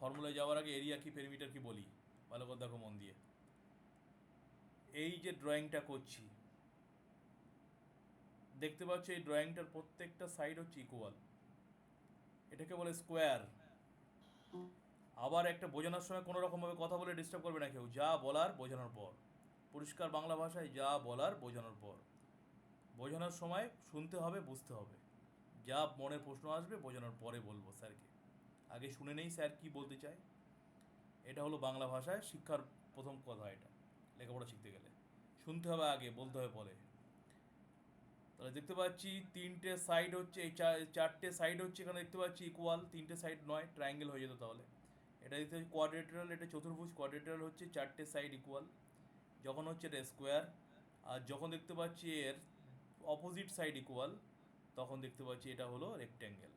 ফর্মুলায় যাওয়ার আগে এরিয়া কি পেরিমিটার কি বলি? ভালো করে দেখো মন দিয়ে। এই যে ড্রয়িংটা করছি, দেখতে পাচ্ছ এই ড্রয়িংটার প্রত্যেকটা সাইড হচ্ছে ইকুয়াল এটাকে বলে স্কোয়ার আবার একটা বোঝানোর সময় কোনো রকমভাবে কথা বলে ডিস্টার্ব করবে না কেউ। যা বলার বোঝানোর পর। পরিষ্কার বাংলা ভাষায় যা বলার বোঝানোর পর। বোঝানোর সময় শুনতে হবে, বুঝতে হবে। যা মনে প্রশ্ন আসবে, বোঝানোর পরে বলব, স্যারকে। আগে শুনে নেই স্যার কি বলতে চায়। এটা হলো বাংলা ভাষায় শিক্ষার প্রথম কথা এটা, লেখাপড়া শিখতে গেলে। শুনতে হবে আগে, বলতে হবে পরে। তাহলে দেখতে পাচ্ছি তিনটে সাইড হচ্ছে, এই চারটে সাইড হচ্ছে এখানে দেখতে পাচ্ছি ইকুয়াল তিনটে সাইড নয় ট্রায়াঙ্গেল হয়ে যেত তাহলে। এটা দেখতে পাচ্ছি কোয়াড্রেটারাল এটা চতুর্ভুজ কোয়াড্রেটারাল হচ্ছে চারটে সাইড ইকুয়াল যখন হচ্ছে এটা স্কোয়ার আর যখন দেখতে পাচ্ছি এর অপোজিট সাইড ইকুয়াল তখন দেখতে পাচ্ছি এটা হলো রেক্ট্যাঙ্গেল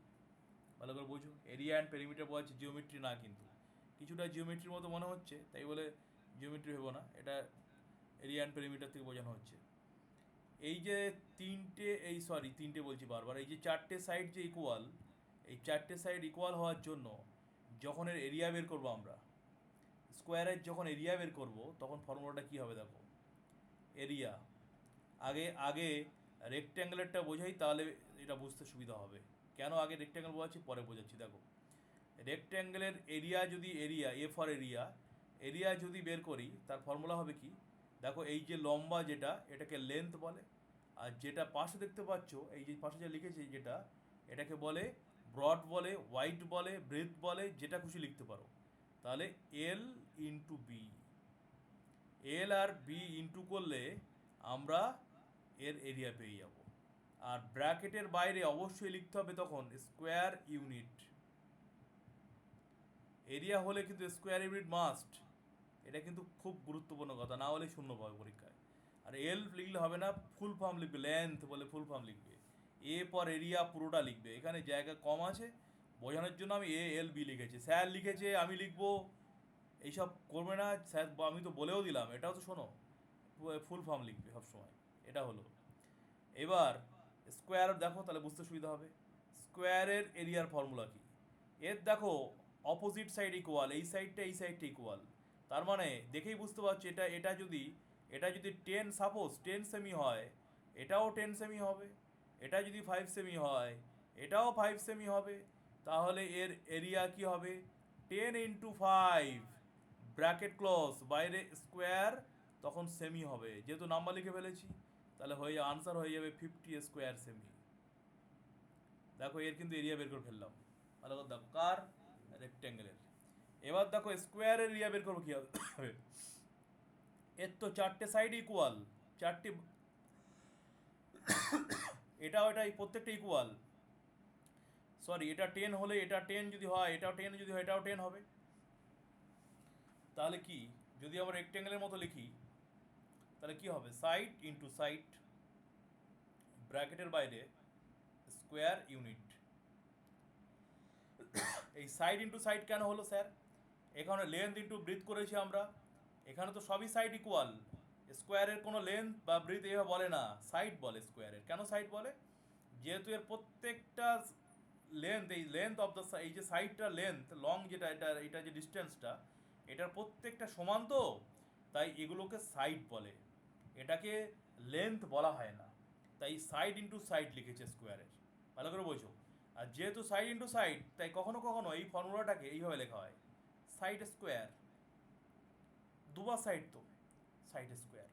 ভালো করে বোঝো। এরিয়া অ্যান্ড পেরিমিটার বোঝাচ্ছে জিওমেট্রি না কিন্তু। কিছুটা জিওমেট্রির মতো মনে হচ্ছে, তাই বলে জিওমেট্রি ভেবো না। এটা এরিয়া অ্যান্ড পেরিমিটার থেকে বোঝানো হচ্ছে। এই যে তিনটে, এই সরি তিনটে বলছি বারবার। এই যে চারটে সাইড যে ইকুয়াল এই চারটে সাইড ইকুয়াল হওয়ার জন্য যখন এর এরিয়া বের করব আমরা স্কোয়ারের যখন এরিয়া বের করব, তখন ফর্মুলাটা কী হবে দেখো? এরিয়া আগে আগে রেক্ট্যাঙ্গেলেরটা বোঝাই, তাহলে এটা বুঝতে সুবিধা হবে। কেন আগে রেক্ট্যাঙ্গেল বোঝাচ্ছি পরে বোঝাচ্ছি, দেখো। রেক্ট্যাঙ্গেলের এরিয়া যদি area A for area area যদি বের করি, তার ফর্মুলা হবে কি? দেখো, এই যে লম্বা যেটা, এটাকে লেন্থ বলে। আর যেটা পাশে দেখতে পাচ্ছ, এই যে পাশে যে লিখেছি যেটা, এটাকে বলে ব্রড বলে হোয়াইট বলে ব্রেথ বলে, যেটা খুশি লিখতে পারো। তাহলে এল ইন্টু বি এল আর বি ইন্টু করলে আমরা এর এরিয়া পেয়ে যাব। আর ব্র্যাকেটের বাইরে অবশ্যই লিখতে হবে তখন স্কোয়ার ইউনিট। এরিয়া হলে কিন্তু স্কোয়ার ইউনিট মাস্ট। এটা কিন্তু খুব গুরুত্বপূর্ণ কথা, না হলে শূন্য পাবে পরীক্ষায়। আর এল লিখলে হবে না ফুল ফর্ম লিখবে লেন্থ বলে ফুল ফর্ম লিখবে। এ পর এরিয়া পুরোটা লিখবে। এখানে জায়গা কম আছে, বোঝানোর জন্য আমি এ এল বি লিখেছি। স্যার লিখেছে, আমি লিখব। এইসব করবে না, স্যার, আমি তো বলেও দিলাম, এটাও তো শোনো। ফুল ফর্ম লিখবে সবসময়, এটা হলো। এবার স্কোয়ার দেখো, তাহলে বুঝতে সুবিধা হবে। স্কোয়ারের এরিয়ার ফর্মুলা কি? এর দেখো অপোজিট সাইড ইকুয়াল এই সাইডটা এই সাইডটা ইকুয়াল তার মানে দেখেই বুঝতে পারছি, এটা এটা যদি এটা যদি টেন সাপোজ টেন সেমি হয়, এটাও টেন সেমি হবে। এটা যদি ফাইভ সেমি হয়, এটাও ফাইভ সেমি হবে। তাহলে এর এরিয়া কি হবে? Ten into five bracket close বাইরে স্কোয়ার তখন সেমি হবে। যেহেতু নাম্বার লিখে ফেলেছি। তাহলে হয়ে আনসার হয়ে যাবে ফিফটি স্কোয়ার সেমি দেখো এর কিন্তু এরিয়া বের করে ফেললাম। ভালো করে দেখো, কার? রেক্ট্যাঙ্গেলের এবার দেখো স্কোয়ারের এরিয়া বের করব কী হবে? এর তো চারটে সাইড ইকুয়াল চারটে এটা প্রত্যেকটা ইকুয়াল সরি এটা টেন হলে এটা টেন যদি হয় এটাও টেন যদি হয়, এটাও টেন হবে। তাহলে কি? যদি আমরা রেক্ট্যাঙ্গেলের মতো লিখি তাহলে কি হবে? সাইড ইন্টু সাইড ব্র্যাকেটের বাইরে স্কোয়ার ইউনিট এই সাইড ইন্টু সাইড কেন হলো স্যার এখানে লেন্থ ইন্টু ব্রিথ করেছি আমরা। এখানে তো সবই সাইড ইকুয়াল স্কোয়ারের কোনো লেন্থ বা ব্রিথ এভাবে বলে না। সাইড বলে স্কোয়ারের কেন সাইড বলে? যেহেতু এর প্রত্যেকটা লেন্থ এই লেন্থ অফ দ্য এই যে সাইডটা লেন্থ লং যেটা, এটা এটা যে ডিস্টেন্সটা এটার প্রত্যেকটা সমান তো? তাই এগুলোকে সাইড বলে। এটাকে লেন্থ বলা হয় না। তাই সাইড ইন্টু সাইড লিখেছে স্কোয়ারের ভালো করে বোঝো। আর যেহেতু সাইড ইন্টু সাইড তাই কখনো কখনো এই ফর্মুলাটাকে এইভাবে লেখা হয়। সাইড স্কোয়ার দুবার সাইড তো। সাইড স্কোয়ার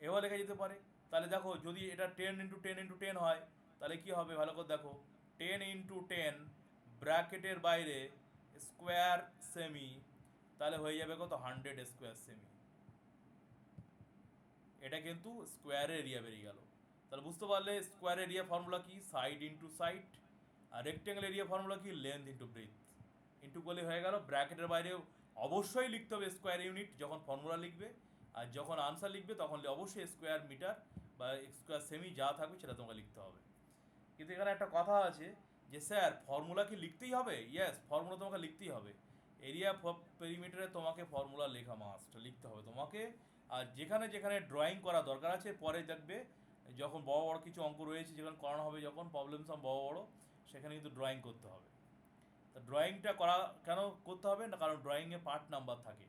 এভাবে লেখা যেতে পারে। তাহলে দেখো, যদি এটা ten into ten into ten হয়, তাহলে কি হবে? ভালো করে দেখো। টেন ইন্টু টেন ব্র্যাকেটের বাইরে স্কোয়ার সেমি তাহলে হয়ে যাবে কত? হান্ড্রেড স্কোয়ার সেমি এটা কিন্তু স্কোয়ারের এরিয়া বেরিয়ে গেল। তাহলে বুঝতে পারলে স্কোয়ার এরিয়া ফর্মুলা কি? সাইড ইন্টু সাইড আর রেক্টেঙ্গেল এরিয়া ফর্মুলা কি? লেন্থ ইন্টু ব্রিথ ইন্টু করলে হয়ে গেল। ব্র্যাকেটের বাইরে অবশ্যই লিখতে হবে স্কোয়ার ইউনিট যখন ফর্মুলা লিখবে। আর যখন আনসার লিখবে, তখন অবশ্যই স্কোয়ার মিটার বা স্কোয়ার সেমি যা থাকবে সেটা তোমাকে লিখতে হবে। কিন্তু এখানে একটা কথা আছে যে, স্যার ফর্মুলা কি লিখতেই হবে? ইয়েস ফর্মুলা তোমাকে লিখতেই হবে। এরিয়া পেরিমিটারে তোমাকে ফর্মুলা লেখা মাস্ট লিখতে হবে। তোমাকে আর যেখানে যেখানে ড্রয়িং করা দরকার আছে, পরে দেখবে যখন বড় বড় কিছু অঙ্ক রয়েছে যেখানে করানো হবে যখন প্রবলেম সব বড় বড়, সেখানে কিন্তু ড্রয়িং করতে হবে। তা ড্রয়িংটা করা কেন করতে হবে? না, কারণ ড্রয়িংয়ে পার্ট নাম্বার থাকে।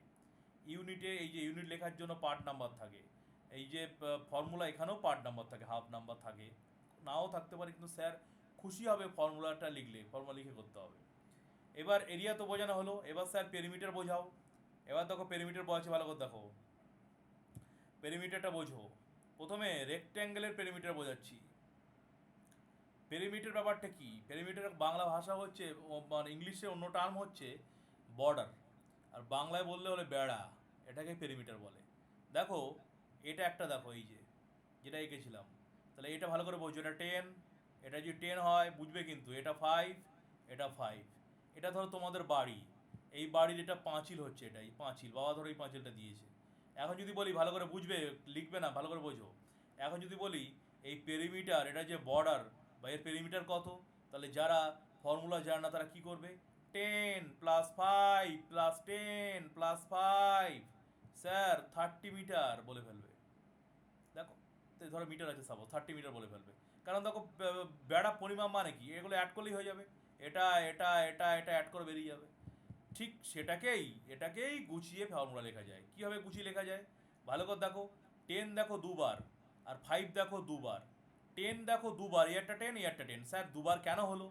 ইউনিটে এই যে ইউনিট লেখার জন্য পার্ট নাম্বার থাকে। এই যে ফর্মুলা এখানেও পার্ট নাম্বার থাকে হাফ নাম্বার থাকে। নাও থাকতে পারে, কিন্তু স্যার খুশি হবে ফর্মুলাটা লিখলে ফর্মুলা লিখে করতে হবে। এবার এরিয়া তো বোঝানো হলো। এবার স্যার পেরিমিটার বোঝাও। এবার দেখো পেরিমিটার বোঝাচ্ছে ভালো করে দেখো। পেরিমিটারটা বোঝো। প্রথমে রেক্ট্যাঙ্গেলের পেরিমিটার বোঝাচ্ছি। পেরিমিটার ব্যাপারটা কি? পেরিমিটার বাংলা ভাষা হচ্ছে মানে ইংলিশে অন্য টার্ম হচ্ছে বর্ডার আর বাংলায় বললে হলে বেড়া এটাকে পেরিমিটার বলে। দেখো, এটা একটা দেখো, এই যে, যেটা এঁকেছিলাম। তাহলে এটা ভালো করে বোঝো, এটা টেন এটা যদি টেন হয়, বুঝবে কিন্তু, এটা ফাইভ এটা ফাইভ এটা ধরো তোমাদের বাড়ি, এই বাড়ির এটা পাঁচিল হচ্ছে এটা, এই পাঁচিল, বাবা ধরো এই পাঁচিলটা দিয়েছে। এখন যদি বলি ভালো করে বুঝবে, লিখবে না, ভালো করে বোঝো। এখন যদি বলি এই পেরিমিটার এটা যে বর্ডার বা এর পেরিমিটার কত, তাহলে যারা ফর্মুলা জানে না তারা কি করবে? Ten plus five plus ten plus five sir thirty metre বলে ফেলবে। দেখো ধরো মিটার আছে সাপোজ থার্টি মিটার বলে ফেলবে। কারণ দেখো বেড়া পরিমাপ মানে কি? এগুলো অ্যাড করলেই হয়ে যাবে। এটা এটা এটা এটা অ্যাড করে বেরিয়ে যাবে। ঠিক সেটাকেই, এটাকেই গুছিয়ে ফর্মুলা লেখা যায়। কীভাবে গুছিয়ে লেখা যায়? ভালো করে দেখো টেন দেখো দুবার, আর ফাইভ দেখো দুবার। টেন দেখো দুবার একটা টেন একটা টেন স্যার, দুবার কেন হলো?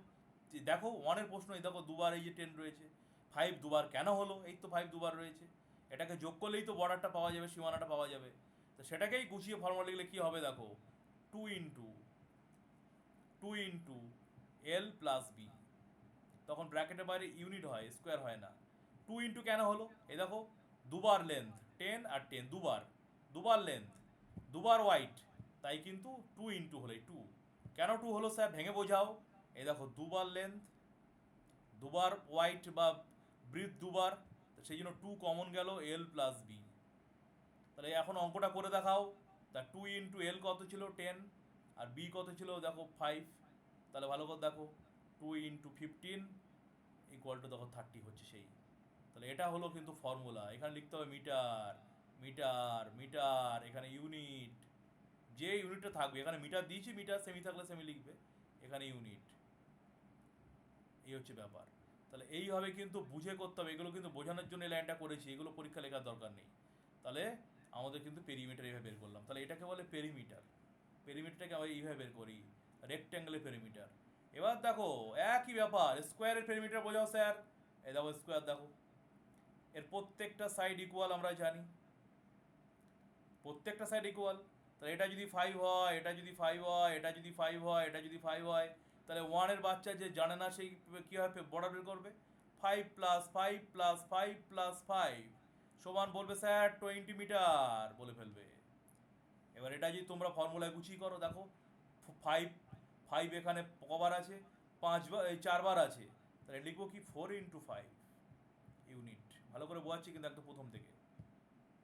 দেখো ওয়ানের প্রশ্ন, এই দেখো দুবার এই যে টেন রয়েছে। ফাইভ দুবার কেন হলো? এই তো ফাইভ দুবার রয়েছে। এটাকে যোগ করলেই তো বর্ডারটা পাওয়া যাবে, সীমানাটা পাওয়া যাবে। তো সেটাকেই গুছিয়ে ফর্মুলা লিখলে কী হবে দেখো? Two into two into L plus B তখন ব্র্যাকেটের বাইরে ইউনিট হয়, স্কোয়ার হয় না। টু ইন্টু কেন হলো? এই দেখো, দুবার লেন্থ টেন আর টেন দুবার। দুবার লেন্থ দুবার ওয়াইট তাই কিন্তু টু ইন্টু হলো টু কেন টু হলো স্যার? ভেঙে বোঝাও। এই দেখো, দুবার লেন্থ দুবার হোয়াইট বা ব্রিথ দুবার সেই জন্য টু কমন গেল এল প্লাস বি তাহলে এখন অঙ্কটা করে দেখাও। তা টু ইন্টু এল কত ছিল? টেন আর বি কত ছিল? দেখো ফাইভ তাহলে ভালো করে দেখো। Two into fifteen equal to দেখো থার্টি হচ্ছে সেই। তাহলে এটা হলো কিন্তু ফর্মুলা এখানে লিখতে হবে মিটার মিটার মিটার, এখানে ইউনিট যে ইউনিটটা থাকবে, এখানে মিটার দিয়েছি, মিটার সেমি থাকলে সেমি লিখবে। এখানে ইউনিট এই হচ্ছে ব্যাপার। তাহলে এইভাবে কিন্তু বুঝে করতে হবে। এগুলো কিন্তু বোঝানোর জন্য এই লাইনটা করেছি। এগুলো পরীক্ষা লেখার দরকার নেই। তাহলে আমাদের কিন্তু পেরিমিটার এইভাবে বের করলাম। তাহলে এটাকে বলে পেরিমিটার পেরিমিটারটাকে আমরা এইভাবে বের করি। রেক্ট্যাঙ্গেলের পেরিমিটার এবার দেখো, একই ব্যাপার স্কোয়ারের পেরিমিটার বোঝাও স্যার এই দেখো স্কোয়ার দেখো। এর প্রত্যেকটা সাইড ইকুয়াল আমরা জানি। প্রত্যেকটা সাইড ইকুয়াল তাহলে এটা যদি ফাইভ হয়, এটা যদি ফাইভ হয়, এটা যদি ফাইভ হয়, এটা যদি ফাইভ হয়, তাহলে ওয়ানের বাচ্চা যে জানে না সেই কী হয় বর্ডার বের করবে? Five plus five plus five plus five সমান বলবে স্যার টোয়েন্টি মিটার বলে ফেলবে। এবার এটা যদি তোমরা ফর্মুলায় গুছিয়ে করো, দেখো ফাইভ ফাইভ এখানে কবার আছে, পাঁচবার, এই চারবার আছে, তাহলে লিখব কি ফোর ইন্টু ফাইভ ইউনিট ভালো করে বোঝাচ্ছি কিন্তু একদম প্রথম থেকে।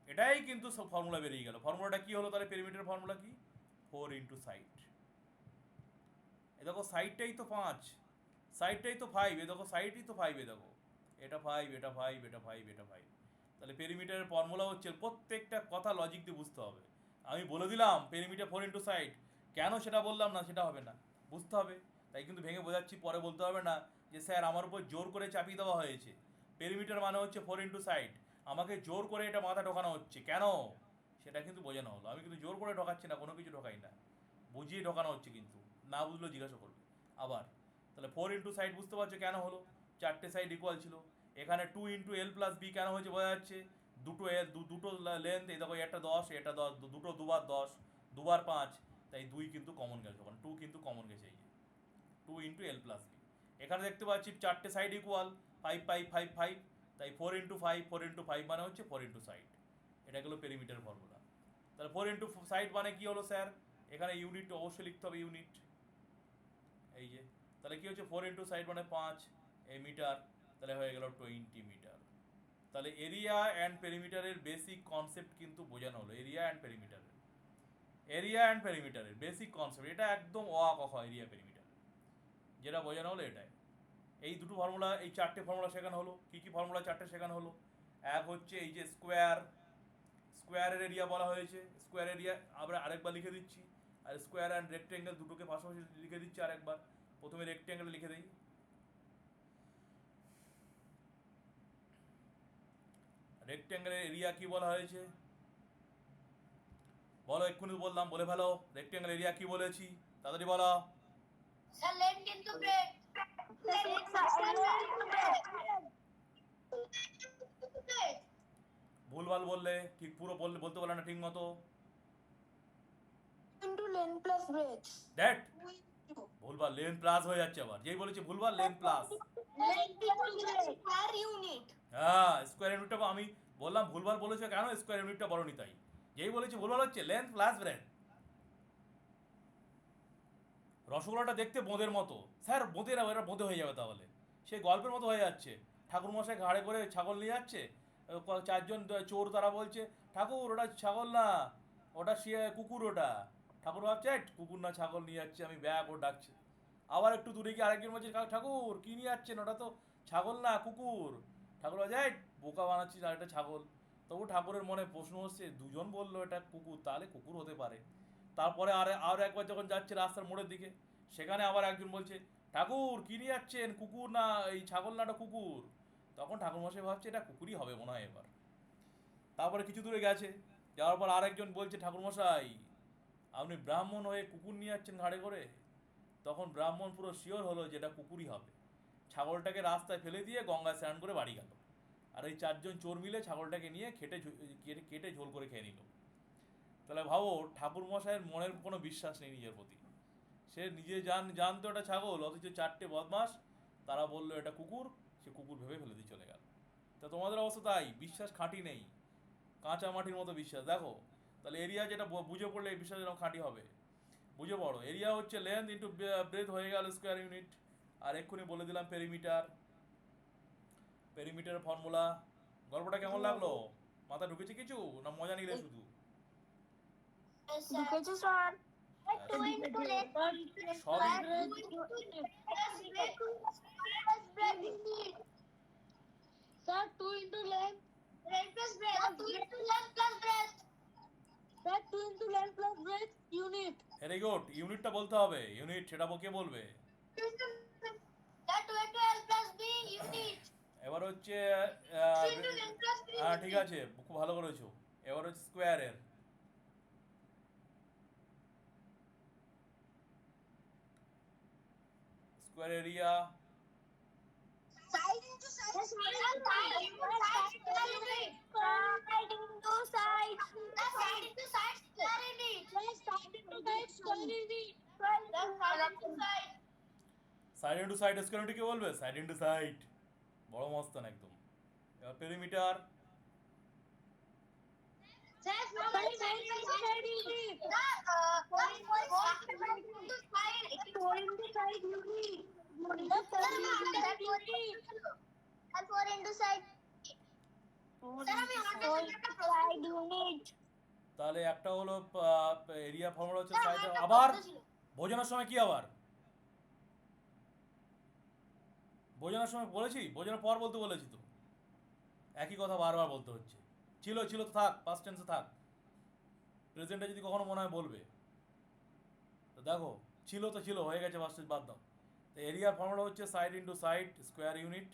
এটাই কিন্তু সব ফর্মুলা বেরিয়ে গেল। ফর্মুলাটা কি হলো তাহলে পেরিমিটার ফর্মুলা কি? ফোর ইন্টু সাইড এ দেখো সাইডটাই তো পাঁচ সাইডটাই তো ফাইভ এ দেখো সাইডই তো ফাইভ এ দেখো। এটা ফাইভ এটা ফাইভ এটা ফাইভ এটা ফাইভ তাহলে পেরিমিটারের ফর্মুলা হচ্ছে প্রত্যেকটা কথা লজিক দিয়ে বুঝতে হবে। আমি বলে দিলাম পেরিমিটার ফোর ইন্টু সাইড কেন সেটা বললাম না, সেটা হবে না। বুঝতে হবে। তাই কিন্তু ভেঙে বোঝাচ্ছি, পরে বলতে হবে না যে স্যার আমার উপর জোর করে চাপিয়ে দেওয়া হয়েছে। পেরিমিটার মানে হচ্ছে ফোর ইন্টু সাইড আমাকে জোর করে এটা মাথা ঢোকানো হচ্ছে। কেন? সেটা কিন্তু বোঝানো হলো। আমি কিন্তু জোর করে ঢোকাচ্ছি না, কোনো কিছু ঢোকাই না। বুঝিয়ে ঢোকানো হচ্ছে কিন্তু। না বুঝলেও জিজ্ঞাসা করবে। আবার, তাহলে ফোর ইন্টু সাইড বুঝতে পারছ কেন হলো? চারটে সাইড ইকুয়াল ছিল। এখানে two into L plus B কেন হয়েছে বোঝা যাচ্ছে? দুটো এল দুটো লেন্থ এই দেখো একটা দশ এটা দশ দুটো দুবার দশ, দুবার পাঁচ তাই দুই কিন্তু কমন গেছে, ওখানে টু কিন্তু কমন গেছে এই যে। Two into L plus B এখানে দেখতে পাচ্ছি চারটে side equal five five five five তাই four into five four into five মানে হচ্ছে ফোর ইন্টু সাইড এটা গেলো পেরিমিটার ফর্মুলা তাহলে ফোর ইন্টু সাইড মানে কী হলো স্যার? এখানে ইউনিট অবশ্যই লিখতে হবে ইউনিট এই যে, তাহলে কী হচ্ছে? ফোর ইন্টু সাইড মানে পাঁচ এই মিটার, তাহলে হয়ে গেল টোয়েন্টি মিটার। তাহলে এরিয়া অ্যান্ড পেরিমিটারের বেসিক কনসেপ্ট কিন্তু বোঝানো হলো। এরিয়া অ্যান্ড পেরিমিটারের এরিয়া অ্যান্ড পেরিমিটারের বেসিক কনসেপ্ট এটা একদম অ আ খ এরিয়া পেরিমিটার যেটা বোঝানো হলো এটাই। এই দুটো ফর্মুলা এই চারটে ফর্মুলা শেখানো হলো। কী কী ফর্মুলা চারটে শেখানো হলো? এক হচ্ছে এই যে স্কোয়ার স্কোয়ারের এরিয়া বলা হয়েছে। স্কোয়ার এরিয়া আমরা আরেকবার লিখে দিচ্ছি। আর স্কোয়ার অ্যান্ড রেক্টেঙ্গেল দুটোকে পাশাপাশি লিখে দিচ্ছি আরেকবার। প্রথমে রেক্টেঙ্গেল লিখে দিই। রেক্টেঙ্গেলের এরিয়া কী বলা হয়েছে? বলো এক্ষুনি বললাম বলে ফেলো। রেক্ট্যাঙ্গেল এরিয়া কি বলেছি? তাড়াতাড়ি বলো. ভুলভাল বললে ঠিক পুরো বললে বলতে পারলে না ঠিক মতো। length plus দ্যাট ভুলভাল লেন প্লাস হয়ে যাচ্ছে আবার। যেই বলেছি ভুলভাল লেন প্লাস. হ্যাঁ স্কোয়ার ইউনিটটা আমি বললাম ভুলভাল বলেছে কেন? স্কোয়ার ইউনিটটা বড়নি তাই। যেই বলেছি ভুলভাল হচ্ছে লেন্থ প্লাস ব্রেড রসগোল্লাটা দেখতে বোঁদের মতো। স্যার বোঁদে না এরা বোঁদে হয়ে যাবে তাহলে। সে গল্পের মতো হয়ে যাচ্ছে। ঠাকুরমশাই ঘাড়ে করে ছাগল নিয়ে যাচ্ছে। চারজন চোর তারা বলছে ঠাকুর ওটা ছাগল না। ওটা শিয়ে কুকুর ওটা। ঠাকুর ভাবছে "এট, কুকুর না ছাগল নিয়ে যাচ্ছে আমি ব্যাগ ও ডাকছে। আবার একটু দূরে গিয়ে আরেকজন বলছে ঠাকুর কি নিয়ে যাচ্ছেন? ওটা তো ছাগল না কুকুর। ঠাকুর "এই, বোকা বানাচ্ছিস আর এটা ছাগল। তবু ঠাকুরের মনে প্রশ্ন হচ্ছে, দুজন বলল এটা কুকুর, তাহলে কুকুর হতে পারে। তারপরে আর আর একবার যখন যাচ্ছে রাস্তার মোড়ের দিকে, সেখানে আবার একজন বলছে, ঠাকুর, কি নিয়ে যাচ্ছেন? কুকুর না, এই ছাগল না এটা কুকুর? তখন ঠাকুর মশাই ভাবছে, এটা কুকুরই হবে মনে হয় এবার। তারপরে কিছু দূরে গেছে, যাওয়ার পর আরেকজন বলছে ঠাকুর মশাই আপনি ব্রাহ্মণ হয়ে কুকুর নিয়ে যাচ্ছেন ঘাড়ে করে? তখন ব্রাহ্মণ পুরো শিওর হলো যে এটা কুকুরই হবে। ছাগলটাকে রাস্তায় ফেলে দিয়ে গঙ্গায় স্নান করে বাড়ি গেল। আর এই চারজন চোর মিলে ছাগলটাকে নিয়ে খেটে কেটে ঝোল করে খেয়ে নিল। তাহলে ভাবো ঠাকুর মশাইয়ের মনের কোনো বিশ্বাস নেই নিজের প্রতি। সে নিজে জান, জানতো এটা ছাগল, অথচ চারটে বদমাস তারা বলল, এটা কুকুর। সে কুকুর ভেবে ফেলে দিয়ে চলে গেল। তা তোমাদের অবস্থা তাই, বিশ্বাস খাঁটি নেই। কাঁচা মাটির মতো বিশ্বাস, দেখো। তাহলে এরিয়া যেটা বুঝে পড়লে এই বিশ্বাস এরকম খাঁটি হবে। বুঝে পড়ো, এরিয়া হচ্ছে লেন্থ ইন্টু ব্রেথ হয়ে গেল স্কোয়ার ইউনিট আর এক্ষুনি বলে দিলাম পেরিমিটার পেরিমিটার ফর্মুলা গল্পটা কেমন লাগল? মাথা ঢুকেছে কিছু? না মজা নিলে শুধু? ইউনিটটা বলতে হবে। ইউনিট সেটা কে বলবে? এবার হচ্ছে হ্যাঁ, ঠিক আছে খুব ভালো করেছ। এবার হচ্ছে স্কোয়ারের square area side into side square into side square side বড় মস্ত একদম। পেরিমিটার তাহলে একটা হলো এরিয়া ফর্মুলা হচ্ছে আবার ভোজনের সময় কি আবার? বোঝানোর সময় বলেছি বোঝানোর পর বলতে বলেছি তো। একই কথা বারবার বলতে হচ্ছে। ছিল ছিল তো থাক পাস্ট টেন্সে থাক। প্রেজেন্টে যদি কখনো মনে হয় বলবে। তো দেখো, ছিল তো ছিল, হয়ে গেছে পাস্ট টেন্স বাদ দাও। তো এরিয়ার ফর্মুলা হচ্ছে side into side square unit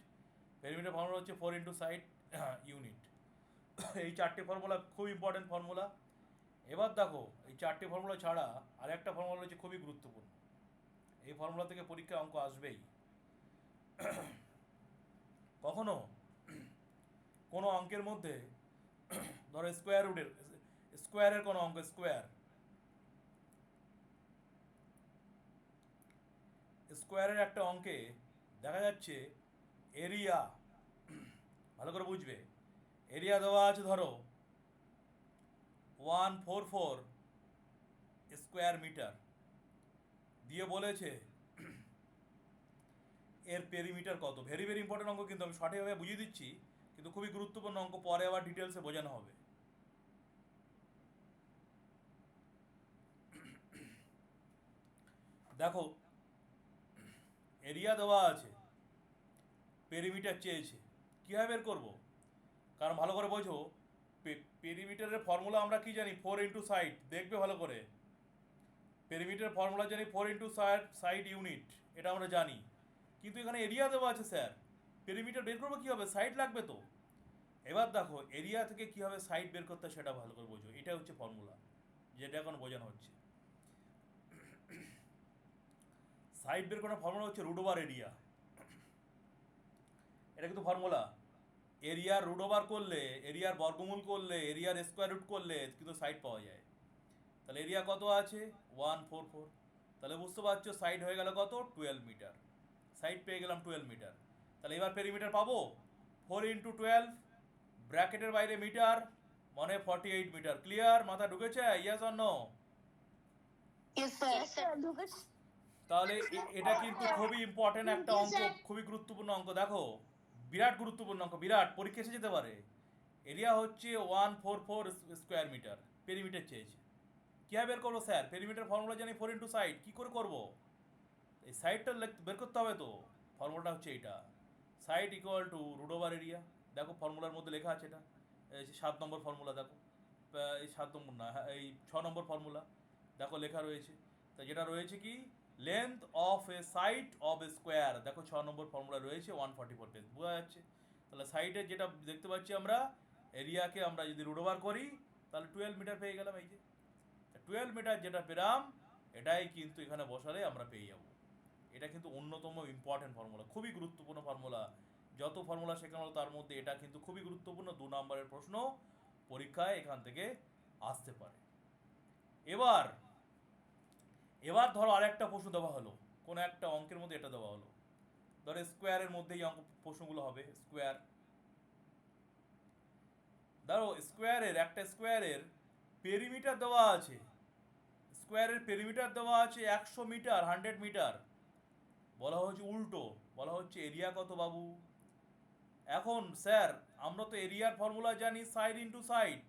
perimeter formula হচ্ছে ফোর ইন্টু সাইড ইউনিট এই চারটি ফর্মুলা খুব ইম্পর্টেন্ট ফর্মুলা এবার দেখো, এই চারটি ফর্মুলা ছাড়া আর একটা ফর্মুলা হচ্ছে খুবই গুরুত্বপূর্ণ। এই ফর্মুলা থেকে পরীক্ষায় অঙ্ক আসবেই। কখনো কোনো অঙ্কের মধ্যে ধরো স্কোয়ার রুটের স্কোয়ারের কোনো অঙ্ক স্কোয়ার স্কোয়ারের একটা অঙ্কে দেখা যাচ্ছে এরিয়া ভালো করে বুঝবে এরিয়া দেওয়া আছে ধরো one four four square metre দিয়ে বলেছে এর পেরিমিটার কত? ভেরি ভেরি ইম্পর্টেন্ট অঙ্ক কিন্তু আমি সঠিকভাবে বুঝিয়ে দিচ্ছি, কিন্তু খুবই গুরুত্বপূর্ণ অঙ্ক, পরে আবার ডিটেলসে বোঝানো হবে। দেখো এরিয়া দেওয়া আছে পেরিমিটার চেয়েছে, কীভাবে বের করব? কারণ ভালো করে বোঝো পেরিমিটারের ফর্মুলা আমরা কি জানি? ফোর ইন্টু সাইড দেখবে ভালো করে? পেরিমিটার ফর্মুলা জানি four into side side unit এটা আমরা জানি। কিন্তু এখানে এরিয়া দেওয়া আছে স্যার পেরিমিটার বের করব কী হবে? সাইড লাগবে তো। এবার দেখো এরিয়া থেকে কীভাবে সাইড বের করতে সেটা ভালো করে বোঝো। এটা হচ্ছে ফর্মুলা যেটা এখন বোঝানো হচ্ছে। সাইড বের করার ফর্মুলা হচ্ছে রুট ওভার এরিয়া এটা কিন্তু ফর্মুলা এরিয়ার রুট ওভার করলে এরিয়ার বর্গমূল করলে এরিয়ার স্কোয়ার রুট করলে কিন্তু সাইড পাওয়া যায়। তাহলে এরিয়া কত আছে? ওয়ান ফোর ফোর তাহলে বুঝতে পারছ সাইড হয়ে গেল কত? টুয়েলভ মিটার সাইড পেয়ে গেলাম টুয়েলভ মিটার। তাহলে এবার পেরিমিটার পাবো? ফোর ইন্টু টুয়েলভ ব্র্যাকেটের বাইরে মিটার মানে ফর্টি এইট মিটার। ক্লিয়ার মাথা ঢুকেছে? ইয়াস অন্য Yes, তাহলে এটা কিন্তু খুবই ইম্পর্টেন্ট একটা অঙ্ক খুবই গুরুত্বপূর্ণ অঙ্ক। দেখো বিরাট গুরুত্বপূর্ণ অঙ্ক বিরাট। পরীক্ষা এসে যেতে পারে। এরিয়া হচ্ছে one four four square metre perimeter চেয়েছে। কীভাবে বের করব স্যার পেরিমিটার ফর্মুলা জানি ফোর ইন্টু সাইড কী করে করব? এই সাইডটা বের করতে হবে তো। ফর্মুলাটা হচ্ছে এইটা। Side equal to root over area দেখো ফর্মুলার মধ্যে লেখা আছে এটা। এই সাত নম্বর ফর্মুলা দেখো। এই সাত নম্বর না হ্যাঁ, এই ছ নম্বর ফর্মুলা দেখো লেখা রয়েছে। তা যেটা রয়েছে কি? Length of a side of a square দেখো ছ নম্বর ফর্মুলা রয়েছে ওয়ান ফর্টি ফোর পেজ বোঝা যাচ্ছে? তাহলে সাইডে যেটা দেখতে পাচ্ছি আমরা এরিয়াকে আমরা যদি রুট ওভার করি তাহলে টুয়েলভ মিটার পেয়ে গেলাম এই যে। টুয়েলভ মিটার যেটা পেলাম এটাই কিন্তু এখানে বসালে আমরা পেয়ে যাব। এটা কিন্তু অন্যতম ইম্পর্টেন্ট ফর্মুলা খুবই গুরুত্বপূর্ণ ফর্মুলা যত ফর্মুলা শেখানো হলো তার মধ্যে এটা কিন্তু খুবই গুরুত্বপূর্ণ। দু নম্বরের প্রশ্ন পরীক্ষায় এখান থেকে আসতে পারে। এবার এবার ধরো আরেকটা প্রশ্ন দেওয়া হলো। কোনো একটা অঙ্কের মধ্যে এটা দেওয়া হলো। ধরো স্কোয়ারের মধ্যেই অঙ্ক প্রশ্নগুলো হবে স্কোয়ার ধরো স্কোয়ারের একটা স্কোয়ারের পেরিমিটার দেওয়া আছে। স্কোয়ারের পেরিমিটার দেওয়া আছে একশো মিটার হান্ড্রেড মিটার বলা হচ্ছে উল্টো, বলা হচ্ছে এরিয়া কত বাবু? এখন স্যার, আমরা তো এরিয়ার ফর্মুলা জানি সাইড ইন্টু সাইড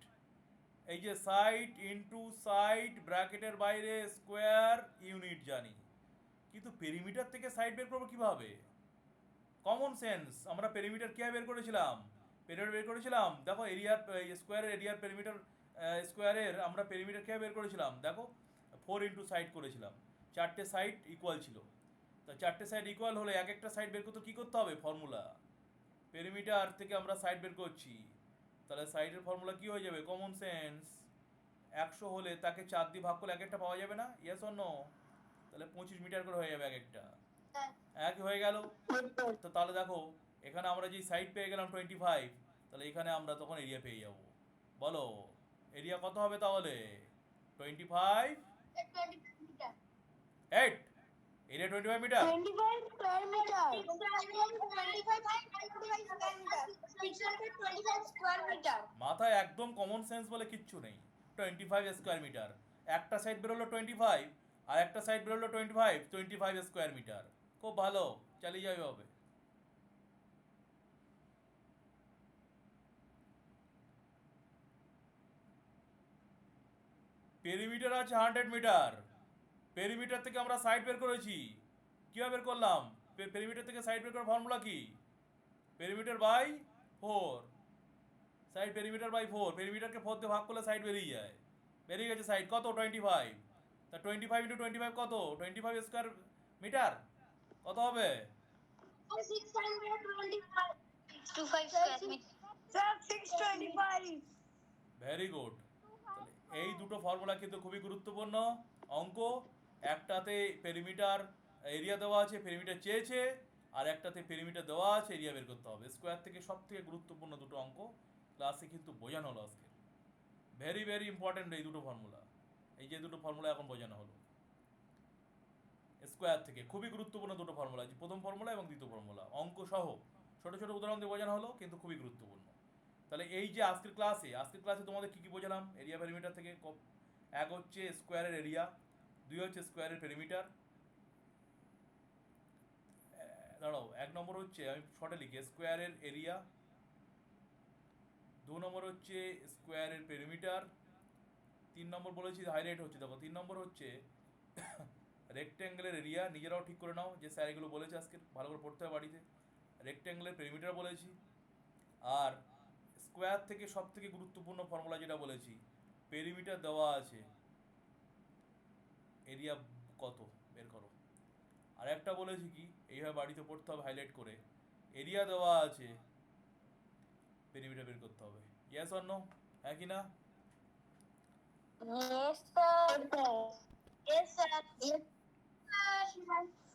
এই যে সাইড ইন্টু সাইড ব্র্যাকেটের বাইরে স্কোয়ার ইউনিট জানি। কিন্তু পেরিমিটার থেকে সাইড বের করব কীভাবে? কমন সেন্স আমরা পেরিমিটার কীভাবে বের করেছিলাম? পেরিমিটার বের করেছিলাম। দেখো এরিয়ার স্কোয়ারের এরিয়ার পেরিমিটার স্কোয়ারের আমরা পেরিমিটার কীভাবে বের করেছিলাম? দেখো ফোর ইন্টু সাইড করেছিলাম। চারটে সাইড ইকুয়াল ছিল। তা চারটে সাইড ইকুয়াল হলে এক একটা সাইড বের করতে কী করতে হবে? ফর্মুলা পেরিমিটার থেকে আমরা সাইড বের করছি। তাহলে সাইডের ফর্মুলা কি হয়ে যাবে? কমন সেন্স একশো হলে তাকে চার দিয়ে ভাগ করলে এক একটা পাওয়া যাবে না? ইয়েস অন্য তাহলে পঁচিশ মিটার করে হয়ে যাবে এক একটা। একই হয়ে গেল। তো তাহলে দেখো এখানে আমরা যেই সাইড পেয়ে গেলাম টোয়েন্টি ফাইভ তাহলে এখানে আমরা তখন এরিয়া পেয়ে যাব। বলো এরিয়া কত হবে তাহলে? Twenty five eight area twenty five metre 25 square meter. 625 square meter. মাথায় একদম কমন সেন্স বলে কিচ্ছু নেই। টোয়েন্টি ফাইভ স্কোয়ার মিটার একটা সাইড বেরোলো টোয়েন্টি ফাইভ আর একটা সাইড বেরোলো twenty five twenty five square metre খুব ভালো চালিয়ে যাবে হবে। পেরিমিটার আছে হান্ড্রেড মিটার পেরিমিটার থেকে আমরা সাইড বের করেছি। কীভাবে বের করলাম? পেরিমিটার থেকে সাইড বের করার ফর্মুলা কি? Perimeter by four side perimeter by four পেরিমিটারকে four দিয়ে ভাগ করলে সাইড বেরিয়ে যায়। বেরিয়ে গেছে সাইড কত? টোয়েন্টি ফাইভ তা twenty five into twenty five কত টোয়েন্টি ফাইভ স্কোয়ার মিটার কত হবে 625. 625 square meter. 625. ভেরি গুড এই দুটো ফর্মুলা কিন্তু খুবই গুরুত্বপূর্ণ। অঙ্ক একটাতে পেরিমিটার এরিয়া দেওয়া আছে পেরিমিটার চেয়েছে, আর একটাতে পেরিমিটার দেওয়া আছে এরিয়া বের করতে হবে। স্কোয়ার থেকে সব থেকে গুরুত্বপূর্ণ দুটো অঙ্ক ক্লাসে কিন্তু বোঝানো হলো আজকে। ভেরি ভেরি ইম্পর্ট্যান্ট এই দুটো ফর্মুলা এই যে দুটো ফর্মুলা এখন বোঝানো হলো। স্কোয়ার থেকে খুবই গুরুত্বপূর্ণ দুটো ফর্মুলা প্রথম ফর্মুলা এবং দ্বিতীয় ফর্মুলা অঙ্ক সহ ছোট ছোট উদাহরণ দিয়ে বোঝানো হলো, কিন্তু খুবই গুরুত্বপূর্ণ। তাহলে এই যে আজকের ক্লাসে আজকের ক্লাসে তোমাদের কী কী বোঝালাম? এরিয়া পেরিমিটার থেকে, এক হচ্ছে স্কোয়ারের এরিয়া দুই হচ্ছে স্কোয়ারের পেরিমিটার দাঁড়াও, এক নম্বর হচ্ছে, আমি শর্টে লিখি স্কোয়ারের এরিয়া দু নম্বর হচ্ছে স্কোয়ারের পেরিমিটার তিন নম্বর বলেছি হাইলাইট হচ্ছে, দেখো, তিন নম্বর হচ্ছে রেক্ট্যাঙ্গেলের এরিয়া নিজেরাও ঠিক করে নাও, যে স্যার এগুলো বলেছে আজকে, ভালো করে পড়তে হবে বাড়িতে. রেক্ট্যাঙ্গেলের পেরিমিটার বলেছি, আর স্কোয়ার থেকে সব থেকে গুরুত্বপূর্ণ ফর্মুলা যেটা বলেছি পেরিমিটার দেওয়া আছে। এরিয়া কত? বের করো। আর একটা বলেছি কি এইভাবে বাড়িতে পড়তে হবে হাইলাইট করে। এরিয়া দেওয়া আছে। পেরিমিটার বের করতে হবে। ইয়াস অর নো হ্যাঁ কি না? Yes, sir. Yes, sir. Yes, sir.